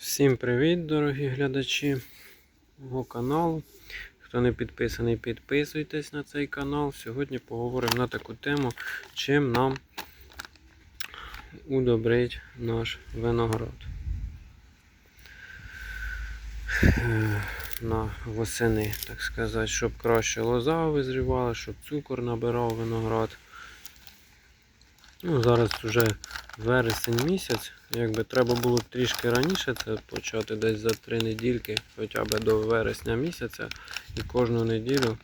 Всім привіт, дорогі глядачі мого каналу. Хто не підписаний, підписуйтесь на цей канал. Сьогодні поговоримо на таку тему, чим нам удобрить наш виноград. На восени, так сказати, щоб краще лоза визрівала, щоб цукор набирав виноград. Ну, зараз вже вересень місяць. Якби треба було б трішки раніше це почати десь за три недільки, хоча б до вересня місяця, і кожну неділю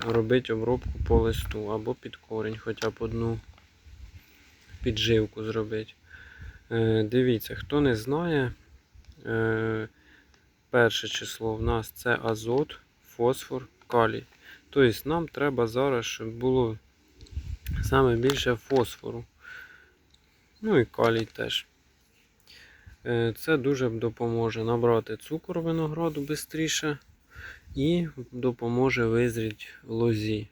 робити обробку по листу або під корінь, хоча б одну підживку зробити. Е, дивіться, хто не знає, е, перше число в нас це азот, фосфор, калій. Тобто нам треба зараз, щоб було саме більше фосфору. Ну і калій теж. Е, Це дуже допоможе набрати цукор винограду швидше і допоможе визріти лозі.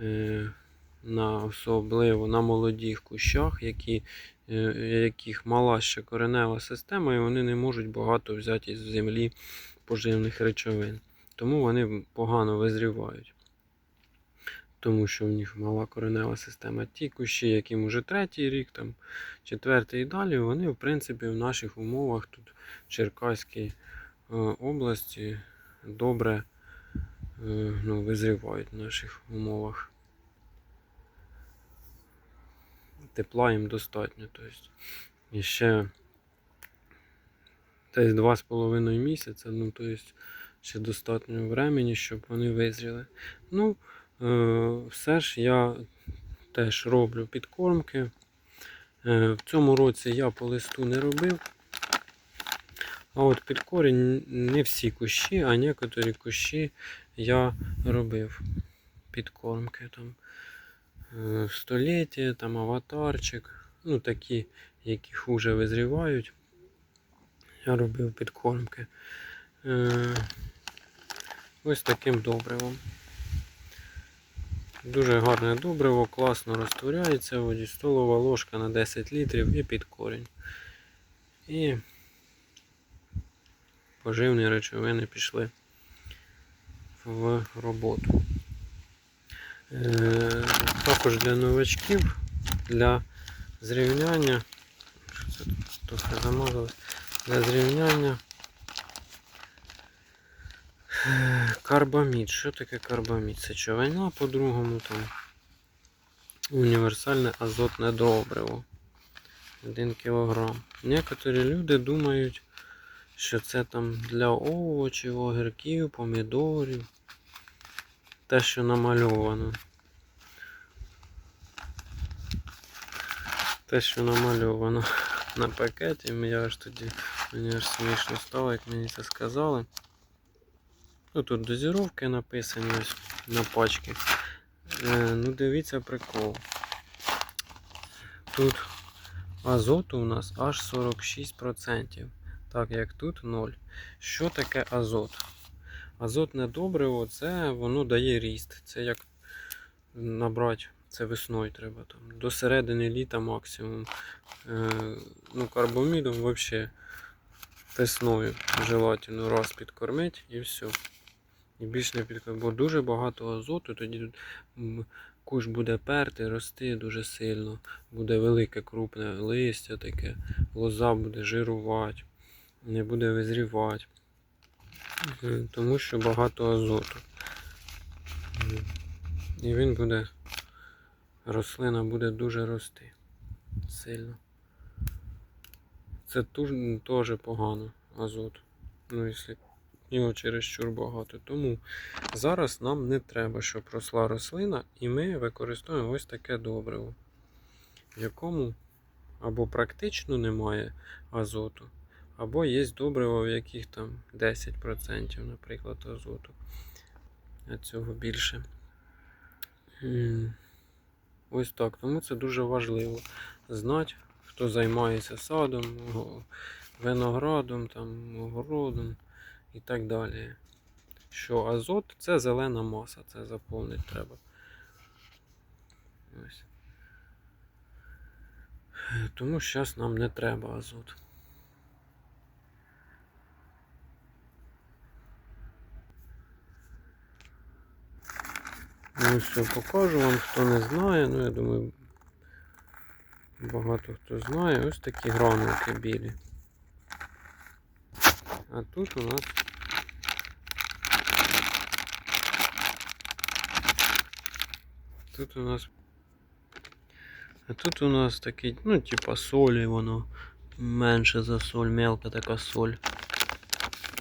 Е, На, особливо на молодих кущах, які, е, яких мала ще коренева система, і вони не можуть багато взяти із землі поживних речовин. Тому вони погано визрівають тому що в них мала коренева система. Ті кущі, яким уже третій рік, там, четвертий і далі, вони в принципі в наших умовах тут в Черкаській е, області добре е, ну, визрівають в наших умовах. Тепла їм достатньо. Тобто, і ще десь 2,5 місяця, ну, тобто, ще достатньо времени, щоб вони визріли. Ну, все ж я теж роблю підкормки. Е, В цьому році я по листу не робив. А от під корінь не всі кущі, а некоторі кущі я робив підкормки. Там е, століття, там аватарчик, ну такі, які хуже визрівають. Я робив підкормки. Ось таким добривом. Дуже гарне добриво, класно розтворяється воді, столова ложка на 10 літрів і під корінь. І поживні речовини пішли в роботу. Е, також для новачків, для зрівняння, що це тут трохи замазалось, для зрівняння Карбамід. Що таке карбамід? Це човена по-другому там. Універсальне азотне добриво. 1 кг. Некоторі люди думають, що це там для овочів, огірків, помідорів. Те, що намальовано. Те, що намальовано на пакеті, я аж тоді мені аж смішно стало, як мені це сказали. Ну, Тут дозіровки написані ось на пачці. Е, ну, дивіться прикол. Тут азоту у нас аж 46%. Так як тут 0. Що таке азот? Азотне добриво це воно дає ріст. Це як набрати, це весною треба там. До середини літа максимум. Е, ну, Карбомідом взагалі весною желательно раз підкормити і все. І більш не підкормити, бо дуже багато азоту, тоді куш буде перти, рости дуже сильно. Буде велике крупне листя таке, лоза буде жирувати, не буде визрівати. Е, тому що багато азоту. І він буде, рослина буде дуже рости сильно. Це теж погано азот. Ну, якщо його чересчур багато. Тому зараз нам не треба, щоб росла рослина, і ми використовуємо ось таке добриво, в якому або практично немає азоту, або є добриво, в яких там 10%, наприклад, азоту. А цього більше. Ось так. Тому це дуже важливо знати, хто займається садом, виноградом, там, огородом і так далі. Що азот це зелена маса, це заповнити треба. Ось. Тому зараз нам не треба азот. Ну все, покажу вам, хто не знає, ну я думаю, багато хто знає. Ось такі гранулки білі. А тут у нас Тут у нас. А тут у нас такий, ну, типа солі воно менше за соль, мелка така соль.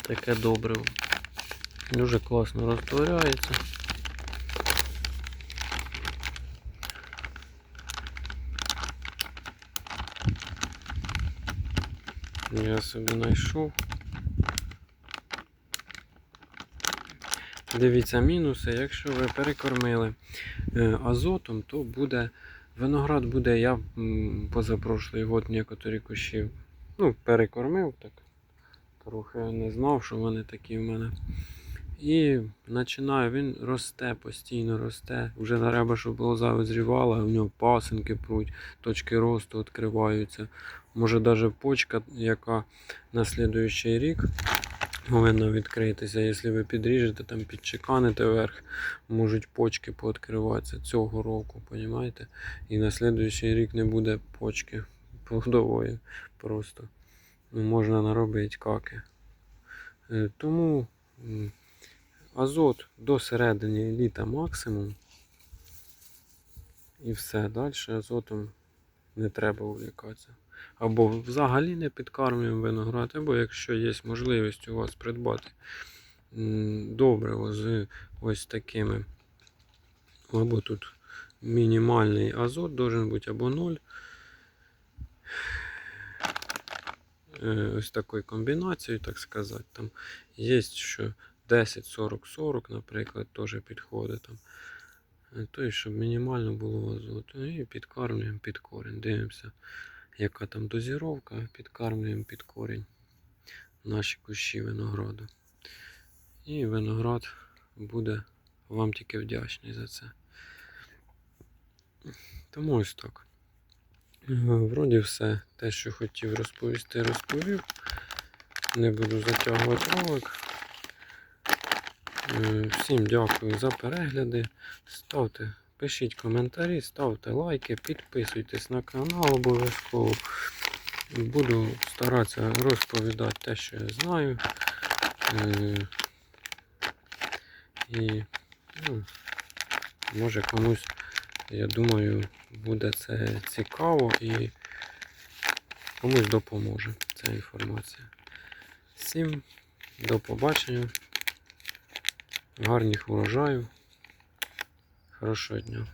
Таке добре. Дуже класно розтворяється. Я собі знайшов. Дивіться, мінуси, якщо ви перекормили е, азотом, то буде виноград буде, я позапрошлий год некоторі кущі ну, перекормив так. Трохи не знав, що вони такі в мене. І починає, він росте, постійно росте. Вже треба, щоб лоза визрівала, у нього пасинки пруть, точки росту відкриваються. Може навіть почка, яка на слідуючий рік повинна відкритися. Якщо ви підріжете, там підчеканите вверх, можуть почки пооткриватися цього року, розумієте? І на слідуючий рік не буде почки плодової просто. Ну, можна наробити каки. Е, Тому азот до середини літа максимум. І все. Далі азотом не треба увлікатися. Або взагалі не підкармлюємо виноград, або якщо є можливість у вас придбати м, добриво з ось такими. Або тут мінімальний азот должен бути або 0. Е, Ось такою комбінацією, так сказати. Там є, що 10, 40, 40, наприклад, теж підходить там. Тобто, щоб мінімально було азоту. І підкармлюємо під корінь. Дивимося, яка там дозіровка, підкармлюємо під корінь наші кущі винограду. І виноград буде вам тільки вдячний за це. Тому ось так. Вроді все те, що хотів розповісти, розповів. Не буду затягувати ролик. Е, Всім дякую за перегляди. Ставте, пишіть коментарі, ставте лайки, підписуйтесь на канал обов'язково. Буду старатися розповідати те, що я знаю. Е, І ну, може комусь, я думаю, буде це цікаво і комусь допоможе ця інформація. Всім до побачення. Гарних урожаїв. Хорошого дня.